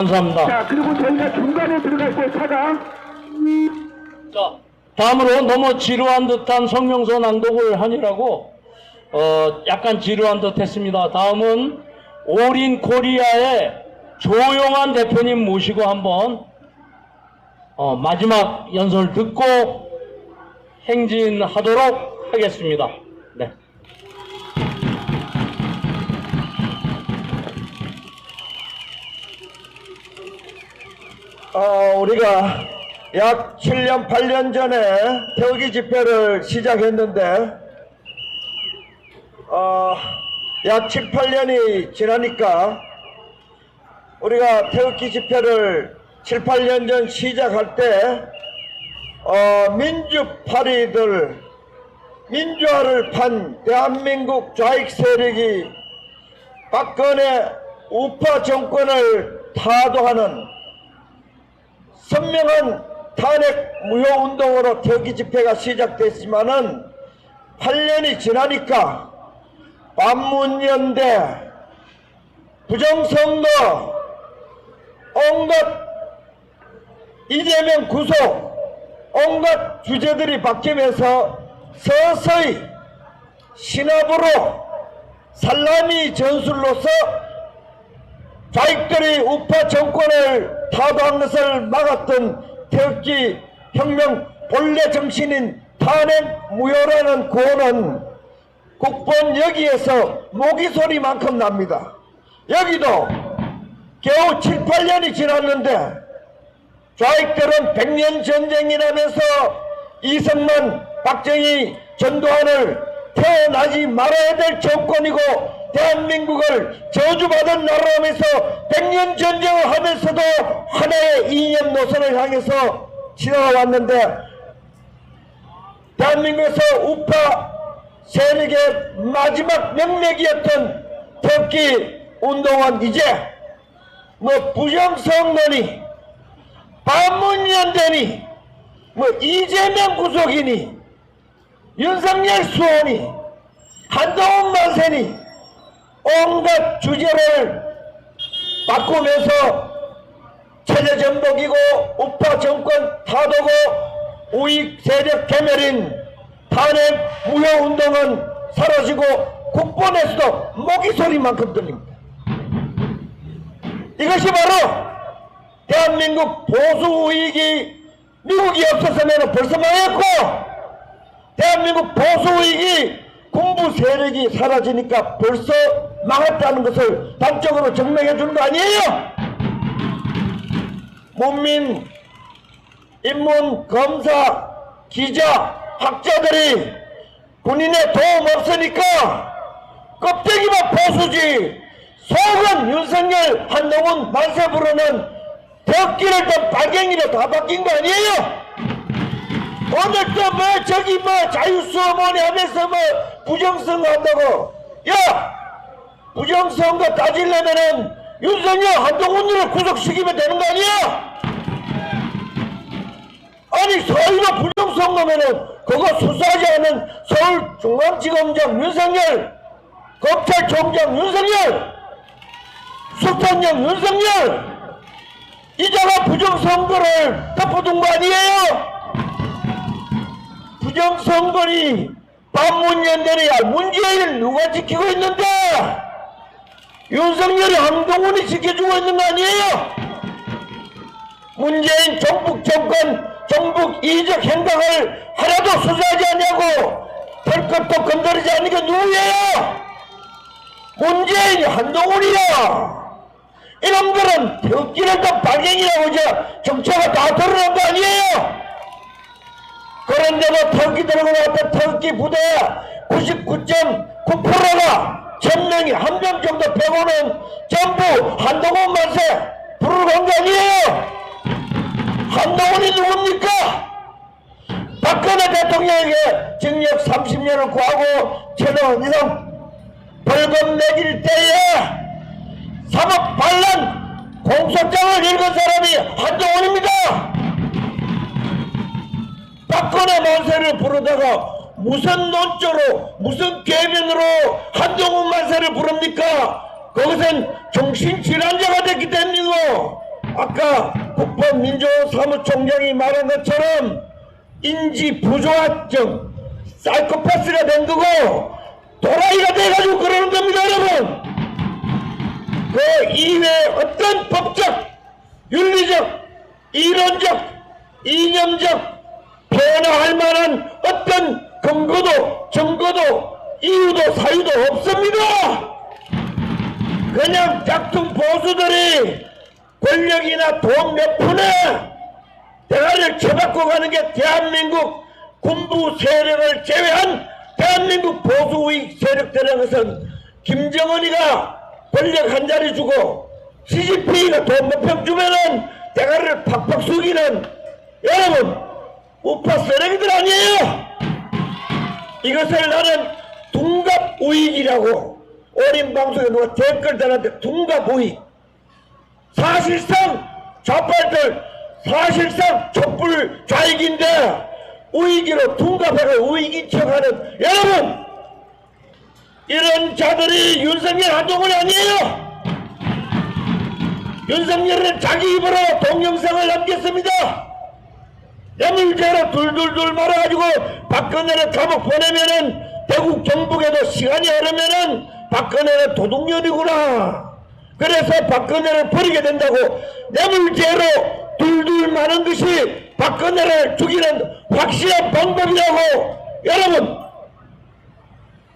감사합니다. 자, 그리고 저희가 중간에 들어가 있어요, 차가. 자, 다음으로 너무 지루한 듯한 성명서 낭독을 하니라고 어, 약간 지루한 듯 했습니다. 다음은 올인 코리아의 조용한 대표님 모시고 한번 어, 마지막 연설 듣고 행진하도록 하겠습니다. 어, 우리가 약 7년, 8년 전에 태극기 집회를 시작했는데, 어, 약 7, 8년이 지나니까 우리가 태극기 집회를 7, 8년 전 시작할 때, 어, 민주파리들, 민주화를 판 대한민국 좌익 세력이 박근혜 우파 정권을 타도하는 선명한 탄핵 무효 운동으로 태극기 집회가 시작됐지만은 8년이 지나니까 반문연대 부정선거 온갖 이재명 구속 온갖 주제들이 바뀌면서 서서히 신압으로 살라미 전술로서 좌익들이 우파 정권을 타도한 것을 막았던 태극기 혁명 본래 정신인 탄핵 무효라는 구호는 국본 여기에서 모기 소리만큼 납니다. 여기도 겨우 7, 8년이 지났는데 좌익들은 백년 전쟁이라면서 이승만, 박정희, 전두환을 태어나지 말아야 될 정권이고 대한민국을 저주받은 나라라면서 백년 전쟁을 하면서도 하나의 이념 노선을 향해서 지나왔는데 대한민국에서 우파 세력의 마지막 명맥이었던 터키 운동은 이제 뭐 부정선거니 반문연대니 뭐 이재명 구속이니 윤석열 수호니 한동훈 만세니 온갖 주제를 바꾸면서 체제 전복이고 우파 정권 타도고 우익 세력 개멸인 탄핵 무효 운동은 사라지고 국본에서도 모기 소리만큼 들립니다. 이것이 바로 대한민국 보수 우익이 미국이 없었으면 벌써 망했고 대한민국 보수 우익이 군부 세력이 사라지니까 벌써 망했다는 것을 단적으로 증명해 주는 거 아니에요? 문민, 인문, 검사, 기자, 학자들이 군인의 도움 없으니까 껍데기만 보수지 속은 윤석열, 한동훈, 만세 부르는 덕기를 더 빨갱이로 다 바뀐 거 아니에요? 오늘 또 뭐 저기 뭐 자유수호 뭐니 하면서 뭐 부정선거 한다고 야 부정선거 따지려면은 윤석열 한동훈을 구속시키면 되는 거 아니야? 아니 서울로 부정선거면은 그거 수사하지 않은 서울중앙지검장 윤석열 검찰총장 윤석열 수탄령 윤석열 이자가 부정선거를 덮어둔 거 아니에요? 부정선거니 반문연대리야 문재인을 누가 지키고 있는데 윤석열이 한동훈이 지켜주고 있는 거 아니에요? 문재인 정북 정권 정북 이적 행각을 하나도 수사하지 않냐고 될 것도 건드리지 않는 게 누구예요? 문재인이 한동훈이야 이놈들은 태극기를 더 발갱이라고 이제 정체가 다 드러난 거 아니에요? 그런데도 터키 들고 나왔던 터키 부대 99.9%가 천명이 한명 정도 빼고는 전부 한동훈 만세 거 아니에요? 한동훈이 누굽니까? 박근혜 대통령에게 징역 30년을 구하고 최대 이상 벌금 매길 때에 사법 반란 공소장을 읽은 사람이 한동훈입니다. 박근혜 만세를 부르다가 무슨 논조로 무슨 궤변으로 한동훈 만세를 부릅니까? 그것은 정신질환자가 됐기 때문이고 아까 국방민주사무총장이 말한 것처럼 인지 부조화증 사이코패스가 된 거고 도라이가 돼가지고 그러는 겁니다 여러분 그 이외에 어떤 법적 윤리적 이론적 이념적 변화할 만한 어떤 근거도 증거도 이유도 사유도 없습니다! 그냥 짝퉁 보수들이 권력이나 돈 몇 푼에 대가를 쳐받고 가는 게 대한민국 군부 세력을 제외한 대한민국 보수 우익 세력들인 것은 김정은이가 권력 한 자리 주고 시진핑이가 돈 몇 평 주면은 대가를 팍팍 숙이는 여러분 우파 쓰레기들 아니에요 이것을 나는 둔갑 우익이라고 어린 방송에 누가 댓글 달았는데 둔갑 우익. 사실상 좌빨들 사실상 촛불 좌익인데 우익이로 둔갑하고 우익인 척하는 여러분! 이런 자들이 윤석열 한동훈이 아니에요! 윤석열은 자기 입으로 동영상을 남겼습니다 뇌물죄로 둘둘둘 말아가지고 박근혜를 감옥 보내면은 대구 경북에도 시간이 흐르면은 박근혜는 도둑년이구나. 그래서 박근혜를 버리게 된다고 뇌물죄로 둘둘 마는 것이 박근혜를 죽이는 확실한 방법이라고 여러분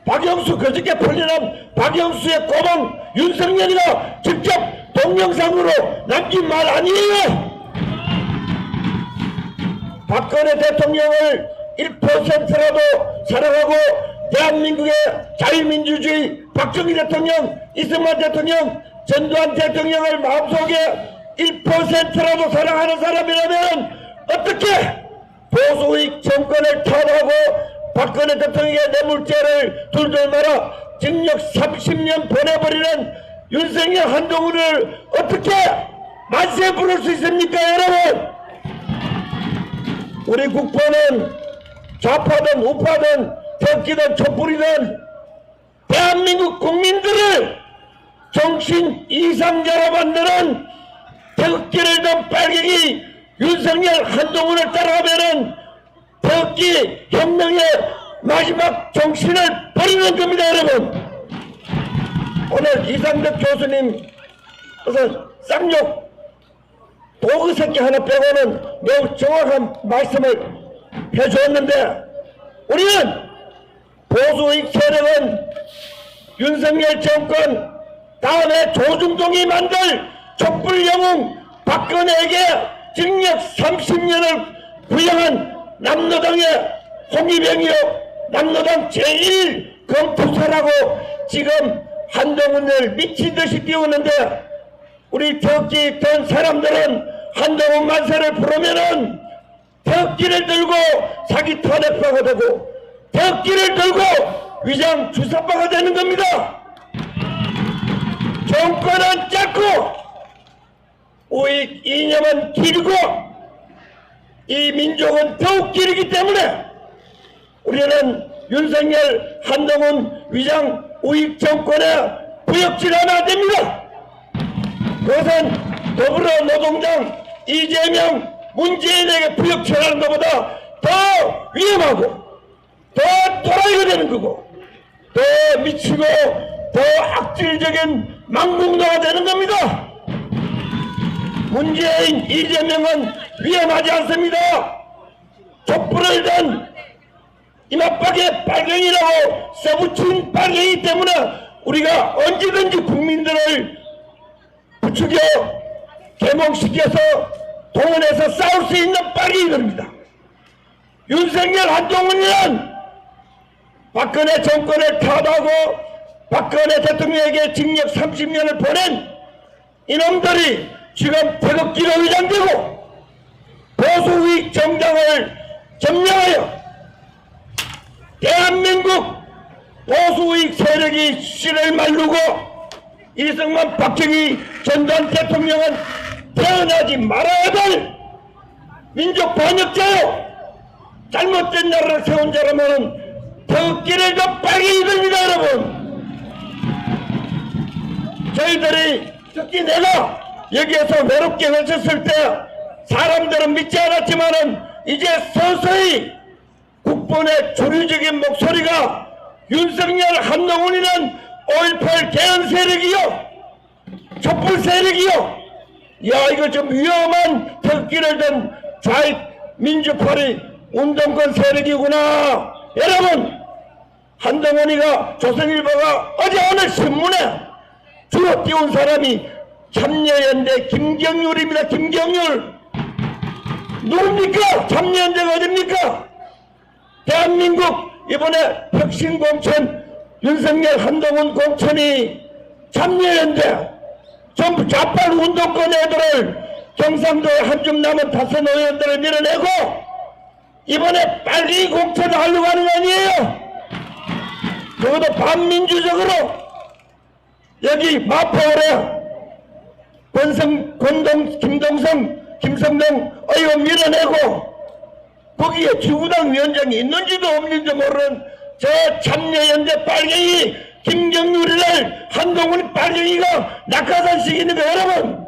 박영수 그저께 풀려난 박영수의 꼬망 윤석열이가 직접 동영상으로 남긴 말 아니에요. 박근혜 대통령을 1%라도 사랑하고 대한민국의 자유민주주의 박정희 대통령, 이승만 대통령, 전두환 대통령을 마음속에 1%라도 사랑하는 사람이라면 어떻게 보수의 정권을 탄하고 박근혜 대통령의 뇌물죄를 둘둘 말아 징역 30년 보내버리는 윤석열 한동훈을 어떻게 만세 부를 수 있습니까 여러분 우리 국보는 좌파든 우파든 태극기든 촛불이든 대한민국 국민들을 정신 이상자로 만드는 태극기를 든 빨갱이 윤석열 한동훈을 따라가면은 태극기 혁명의 마지막 정신을 버리는 겁니다 여러분. 오늘 이상덕 교수님 무슨 쌍욕 도구 새끼 하나 빼고는 매우 정확한 말씀을 해주었는데 우리는 보수익 세력은 윤석열 정권 다음에 조중동이 만들 촛불 영웅 박근혜에게 징역 30년을 구형한 남노당의 홍위병이요. 남노당 제1 검투사라고 지금 한동훈을 미친 듯이 띄우는데 우리 태극기 든 사람들은 한동훈 만세를 부르면은 태극기를 들고 사기 탄핵파가 되고 태극기를 들고 위장 주사파가 되는 겁니다. 정권은 짧고 우익 이념은 길고 이 민족은 더욱 길기 때문에 우리는 윤석열 한동훈 위장 우익 정권에 부역질하면 안 됩니다. 그것은 더불어노동당 이재명 문재인에게 부역질하는 것보다 더 위험하고 더 도라이가 되는 거고 더 미치고 더 악질적인 망국노가 되는 겁니다. 문재인 이재명은 위험하지 않습니다. 촛불을 든 이맛박의 빨갱이라고 써붙인 빨갱이 때문에 우리가 언제든지 국민들을 부추겨 개몽시켜서 동원해서 싸울 수 있는 빨갱이들입니다. 윤석열 한동훈은 박근혜 정권을 타도하고 박근혜 대통령에게 징역 30년을 보낸 이놈들이 지금 태극기로 위장되고 보수의 정당을 점령하여 대한민국 보수의 세력이 씨를 말르고 이승만 박정희 전두환 대통령은 태어나지 말아야 될 민족 반역자요! 잘못된 나라를 세운 자라면 태극기를 더 빨리 이깁니다 여러분! 저희들이 특히 내가 여기에서 외롭게 외쳤을 때 사람들은 믿지 않았지만은 이제 서서히 국본의 주류적인 목소리가 윤석열 한동훈이는 5.18 개헌 세력이요. 촛불 세력이요. 야 이거 좀 위험한 덕기를 든 좌익 민주파리 운동권 세력이구나. 여러분 한동훈이가 조선일보가 어제 오늘 신문에 주로 띄운 사람이 참여연대 김경률입니다. 김경률. 누굽니까? 참여연대가 어딥니까? 대한민국 이번에 혁신공천 윤석열 한동훈 공천이 참여연대 전부 좌빨 운동권 애들을 경상도에 한줌 남은 다섯 의원들을 밀어내고 이번에 빨리 공천을 하려고 하는 거 아니에요? 적어도 반민주적으로 여기 마포을에 권성, 권동, 김동성, 김성동 의원 밀어내고 거기에 지구당 위원장이 있는지도 없는지 모르는 저 참여연대 빨갱이 김경률이를 한동훈 빨갱이가 낙하산시키는 거 여러분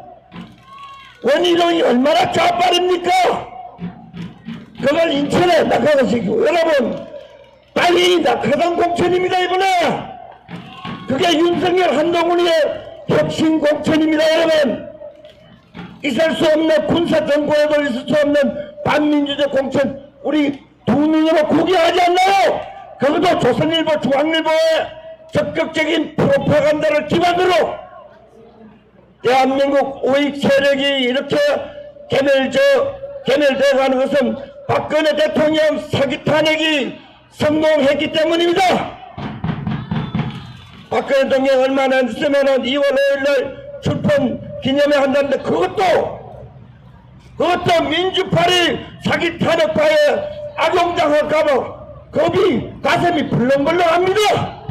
원희룡이 얼마나 좌빨입니까? 그걸 인천에 낙하산시키고 여러분 빨갱이 낙하산 공천입니다 이번에 그게 윤석열 한동훈의 혁신 공천입니다 여러분. 있을 수 없는 군사 정권에도 있을 수 없는 반민주적 공천 우리 두 눈으로 구경하지 않나요? 그것도 조선일보 중앙일보의 적극적인 프로파간다를 기반으로 대한민국 우익 세력이 이렇게 개멸져 개멸되어 가는 것은 박근혜 대통령 사기 탄핵이 성공했기 때문입니다. 박근혜 대통령 얼마 안 있으면은 2월 5일 날 출판 기념회 한다는데 그것도 그것도 민주파리 사기 탄핵파에 악용당할까봐 겁이 가슴이 불렁불렁합니다.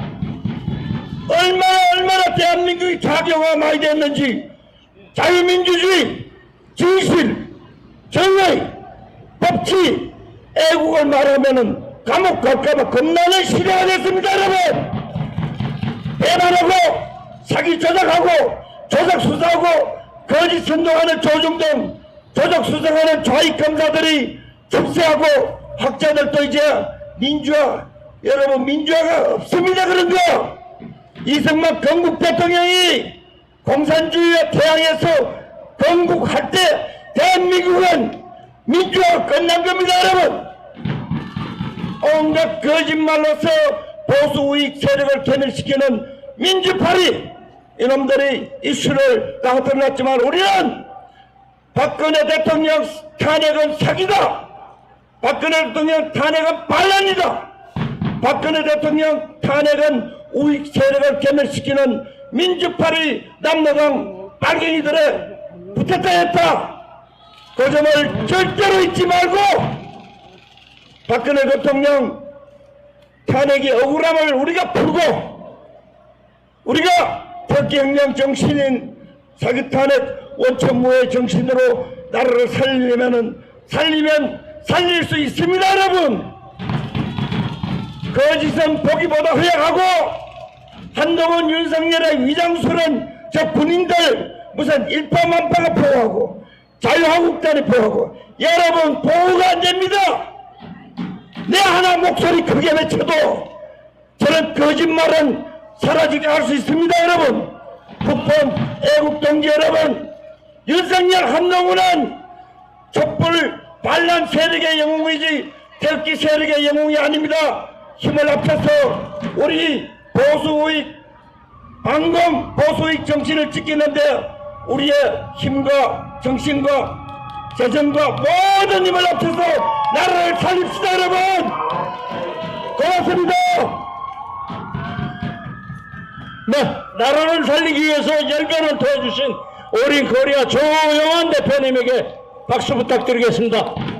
얼마나 얼마나 대한민국이 자경화 많이 됐는지 자유민주주의, 진실, 정의, 법치, 애국을 말하면은 감옥 갈까봐 겁나는 시대가 됐습니다, 여러분. 배반하고 사기 조작하고 조작 수사하고 거짓 선동하는 조중동 조작 수사하는 좌익 검사들이 접세하고 학자들도 이제 민주화 여러분 민주화가 없습니다 그런 거 이승만 건국 대통령이 공산주의와 태양에서 건국할 때 대한민국은 민주화가 끝난 겁니다 여러분. 온갖 거짓말로서 보수 우익 세력을 괴멸시키는 민주파리 이놈들이 이슈를 나타났지만 우리는 박근혜 대통령 탄핵은 사기다 박근혜 대통령 탄핵은 반란이다. 박근혜 대통령 탄핵은 우익 세력을 괴멸시키는 민주파리 남노당 빨갱이들의 붙었다 했다. 그 점을 절대로 잊지 말고 박근혜 대통령 탄핵의 억울함을 우리가 풀고 우리가 특기혁명 정신인 사기 탄핵 원천무의 정신으로 나라를 살리려면은 살리면 살릴 수 있습니다 여러분. 거짓은 보기보다 허약하고 한동훈 윤석열의 위장술은 저 군인들 무슨 일파만파가 보호하고 자유한국당이 보호하고 여러분 보호가 안 됩니다. 내 하나 목소리 크게 외쳐도 저는 거짓말은 사라지게 할 수 있습니다 여러분. 국본 애국동지 여러분. 윤석열 한동훈은 촛불 반란 세력의 영웅이지 태극기 세력의 영웅이 아닙니다. 힘을 합쳐서 우리 보수의 방공 보수의 정신을 지키는데 우리의 힘과 정신과 재정과 모든 힘을 합쳐서 나라를 살립시다 여러분! 고맙습니다! 네, 나라를 살리기 위해서 열변을 도와주신 오린 코리아 조영환 대표님에게 박수 부탁드리겠습니다.